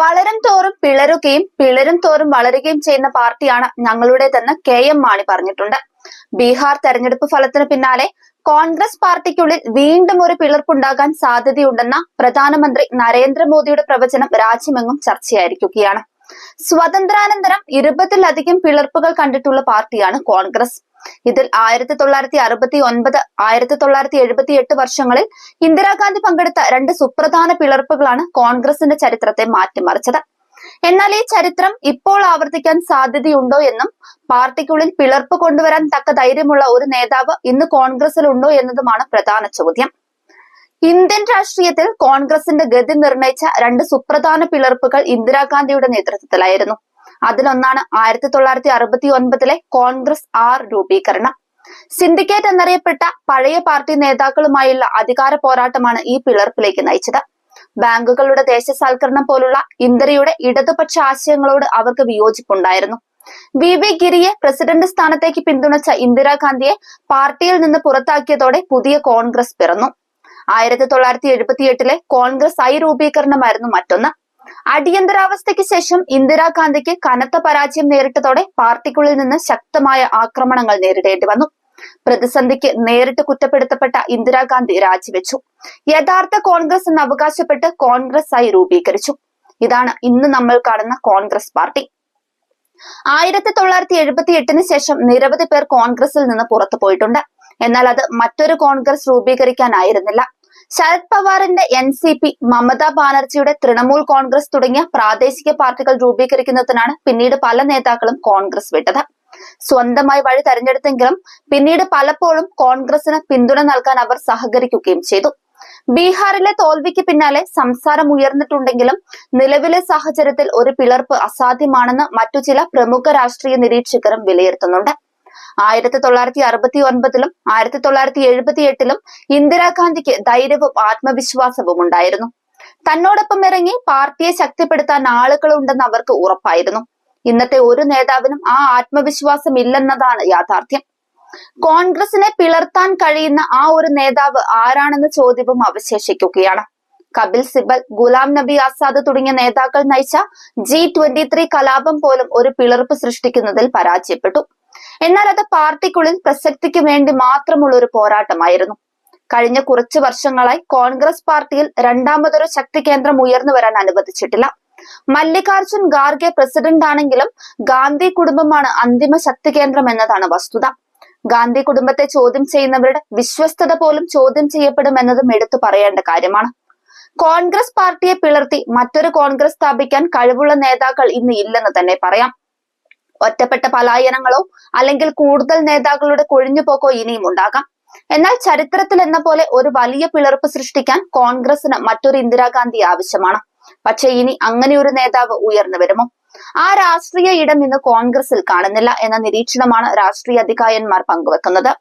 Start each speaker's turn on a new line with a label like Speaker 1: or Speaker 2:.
Speaker 1: വളരും തോറും പിളരുകയും പിളരും തോറും വളരുകയും ചെയ്യുന്ന പാർട്ടിയാണ് ഞങ്ങളുടേതെന്ന് കെ എം മാണി പറഞ്ഞിട്ടുണ്ട്. ബീഹാർ തെരഞ്ഞെടുപ്പ് ഫലത്തിന് പിന്നാലെ കോൺഗ്രസ് പാർട്ടിക്കുള്ളിൽ വീണ്ടും ഒരു പിളർപ്പുണ്ടാകാൻ സാധ്യതയുണ്ടെന്ന പ്രധാനമന്ത്രി നരേന്ദ്രമോദിയുടെ പ്രവചനം രാജ്യമെങ്ങും ചർച്ചയായിരിക്കുകയാണ്. സ്വതന്ത്രാനന്തരം ഇരുപതിലധികം പിളർപ്പുകൾ കണ്ടിട്ടുള്ള പാർട്ടിയാണ് കോൺഗ്രസ്. ഇതിൽ ആയിരത്തി തൊള്ളായിരത്തി അറുപത്തി ഒൻപത് ആയിരത്തി തൊള്ളായിരത്തി എഴുപത്തി എട്ട് വർഷങ്ങളിൽ ഇന്ദിരാഗാന്ധി പങ്കെടുത്ത രണ്ട് സുപ്രധാന പിളർപ്പുകളാണ് കോൺഗ്രസിന്റെ ചരിത്രത്തെ മാറ്റിമറിച്ചത്. എന്നാൽ ഈ ചരിത്രം ഇപ്പോൾ ആവർത്തിക്കാൻ സാധ്യതയുണ്ടോ എന്നും പാർട്ടിക്കുള്ളിൽ പിളർപ്പ് കൊണ്ടുവരാൻ തക്ക ധൈര്യമുള്ള ഒരു നേതാവ് ഇന്ന് കോൺഗ്രസിലുണ്ടോ എന്നതുമാണ് പ്രധാന ചോദ്യം. ഇന്ത്യൻ രാഷ്ട്രീയത്തിൽ കോൺഗ്രസിന്റെ ഗതി നിർണയിച്ച രണ്ട് സുപ്രധാന പിളർപ്പുകൾ ഇന്ദിരാഗാന്ധിയുടെ നേതൃത്വത്തിലായിരുന്നു. അതിലൊന്നാണ് ആയിരത്തി തൊള്ളായിരത്തി അറുപത്തി ഒൻപതിലെ കോൺഗ്രസ് ആർ രൂപീകരണം. സിൻഡിക്കേറ്റ് എന്നറിയപ്പെട്ട പഴയ പാർട്ടി നേതാക്കളുമായുള്ള അധികാര പോരാട്ടമാണ് ഈ പിളർപ്പിലേക്ക് നയിച്ചത്. ബാങ്കുകളുടെ ദേശസാൽക്കരണം പോലുള്ള ഇന്ദിരയുടെ ഇടതുപക്ഷ ആശയങ്ങളോട് അവർക്ക് വിയോജിപ്പുണ്ടായിരുന്നു. വി വി ഗിരിയെ പ്രസിഡന്റ് സ്ഥാനത്തേക്ക് പിന്തുണച്ച ഇന്ദിരാഗാന്ധിയെ പാർട്ടിയിൽ നിന്ന് പുറത്താക്കിയതോടെ പുതിയ കോൺഗ്രസ് പിറന്നു. ആയിരത്തി തൊള്ളായിരത്തി എഴുപത്തി എട്ടിലെ കോൺഗ്രസ് ഐ രൂപീകരണമായിരുന്നു മറ്റൊന്ന്. അടിയന്തരാവസ്ഥയ്ക്ക് ശേഷം ഇന്ദിരാഗാന്ധിക്ക് കനത്ത പരാജയം നേരിട്ടതോടെ പാർട്ടിക്കുള്ളിൽ നിന്ന് ശക്തമായ ആക്രമണങ്ങൾ നേരിടേണ്ടി വന്നു. പ്രതിസന്ധിക്ക് നേരിട്ട് കുറ്റപ്പെടുത്തപ്പെട്ട ഇന്ദിരാഗാന്ധി രാജിവെച്ചു. യഥാർത്ഥ കോൺഗ്രസ് എന്ന് അവകാശപ്പെട്ട് കോൺഗ്രസ് ആയി രൂപീകരിച്ചു. ഇതാണ് ഇന്ന് നമ്മൾ കാണുന്ന കോൺഗ്രസ് പാർട്ടി. ആയിരത്തി തൊള്ളായിരത്തി എഴുപത്തി എട്ടിന് ശേഷം നിരവധി പേർ കോൺഗ്രസിൽ നിന്ന് പുറത്തു പോയിട്ടുണ്ട് എന്നാൽ അത് മറ്റൊരു കോൺഗ്രസ് രൂപീകരിക്കാനായിരുന്നില്ല. ശരത് പവാറിന്റെ എൻ സി പി മമതാ ബാനർജിയുടെ തൃണമൂൽ കോൺഗ്രസ് തുടങ്ങിയ പ്രാദേശിക പാർട്ടികൾ രൂപീകരിക്കുന്നതിനാണ് പിന്നീട് പല നേതാക്കളും കോൺഗ്രസ് വിട്ടത്. സ്വന്തമായി വഴി തെരഞ്ഞെടുത്തെങ്കിലും പിന്നീട് പലപ്പോഴും കോൺഗ്രസിന് പിന്തുണ നൽകാൻ അവർ സഹകരിക്കുകയും ചെയ്തു. ബീഹാറിലെ തോൽവിക്ക് പിന്നാലെ സംസാരം ഉയർന്നിട്ടുണ്ടെങ്കിലും നിലവിലെ സാഹചര്യത്തിൽ ഒരു പിളർപ്പ് അസാധ്യമാണെന്ന് മറ്റു ചില പ്രമുഖ രാഷ്ട്രീയ നിരീക്ഷകരും വിലയിരുത്തുന്നുണ്ട്. ആയിരത്തി തൊള്ളായിരത്തി അറുപത്തി ഒൻപതിലും ആയിരത്തി തൊള്ളായിരത്തി എഴുപത്തി എട്ടിലും ഇന്ദിരാഗാന്ധിക്ക് ധൈര്യവും ആത്മവിശ്വാസവും ഉണ്ടായിരുന്നു. തന്നോടൊപ്പം ഇറങ്ങി പാർട്ടിയെ ശക്തിപ്പെടുത്താൻ ആളുകളുണ്ടെന്ന് അവർക്ക് ഉറപ്പായിരുന്നു. ഇന്നത്തെ ഒരു നേതാവിനും ആ ആത്മവിശ്വാസം ഇല്ലെന്നതാണ് യാഥാർത്ഥ്യം. കോൺഗ്രസിനെ പിളർത്താൻ കഴിയുന്ന ആ ഒരു നേതാവ് ആരാണെന്ന ചോദ്യവും അവശേഷിക്കുകയാണ്. കപിൽ സിബൽ ഗുലാം നബി ആസാദ് തുടങ്ങിയ നേതാക്കൾ നയിച്ച ജി ട്വന്റി ത്രീ കലാപം പോലും ഒരു പിളർപ്പ് സൃഷ്ടിക്കുന്നതിൽ പരാജയപ്പെട്ടു. എന്നാൽ അത് പാർട്ടിക്കുള്ളിൽ പ്രസക്തിക്ക് വേണ്ടി മാത്രമുള്ള ഒരു പോരാട്ടമായിരുന്നു. കഴിഞ്ഞ കുറച്ചു വർഷങ്ങളായി കോൺഗ്രസ് പാർട്ടിയിൽ രണ്ടാമതൊരു ശക്തി കേന്ദ്രം ഉയർന്നു വരാൻ അനുവദിച്ചിട്ടില്ല. മല്ലികാർജുൻ ഖാർഗെ പ്രസിഡന്റ് ആണെങ്കിലും ഗാന്ധി കുടുംബമാണ് അന്തിമ ശക്തി കേന്ദ്രം എന്നതാണ് വസ്തുത. ഗാന്ധി കുടുംബത്തെ ചോദ്യം ചെയ്യുന്നവരുടെ വിശ്വസ്തത പോലും ചോദ്യം ചെയ്യപ്പെടുമെന്നതും എടുത്തു പറയേണ്ട കാര്യമാണ്. കോൺഗ്രസ് പാർട്ടിയെ പിളർത്തി മറ്റൊരു കോൺഗ്രസ് സ്ഥാപിക്കാൻ കഴിവുള്ള നേതാക്കൾ ഇന്ന് ഇല്ലെന്ന് തന്നെ പറയാം. ഒറ്റപ്പെട്ട പലായനങ്ങളോ അല്ലെങ്കിൽ കൂടുതൽ നേതാക്കളുടെ കൊഴിഞ്ഞുപോക്കോ ഇനിയും ഉണ്ടാകാം. എന്നാൽ ചരിത്രത്തിൽ എന്ന പോലെ ഒരു വലിയ പിളർപ്പ് സൃഷ്ടിക്കാൻ കോൺഗ്രസിന് മറ്റൊരു ഇന്ദിരാഗാന്ധി ആവശ്യമാണ്. പക്ഷെ ഇനി അങ്ങനെ ഒരു നേതാവ് ഉയർന്നു വരുമോ? ആ രാഷ്ട്രീയ ഇടം ഇന്ന് കോൺഗ്രസിൽ കാണുന്നില്ല എന്ന നിരീക്ഷണമാണ് രാഷ്ട്രീയ അധികായന്മാർ പങ്കുവെക്കുന്നത്.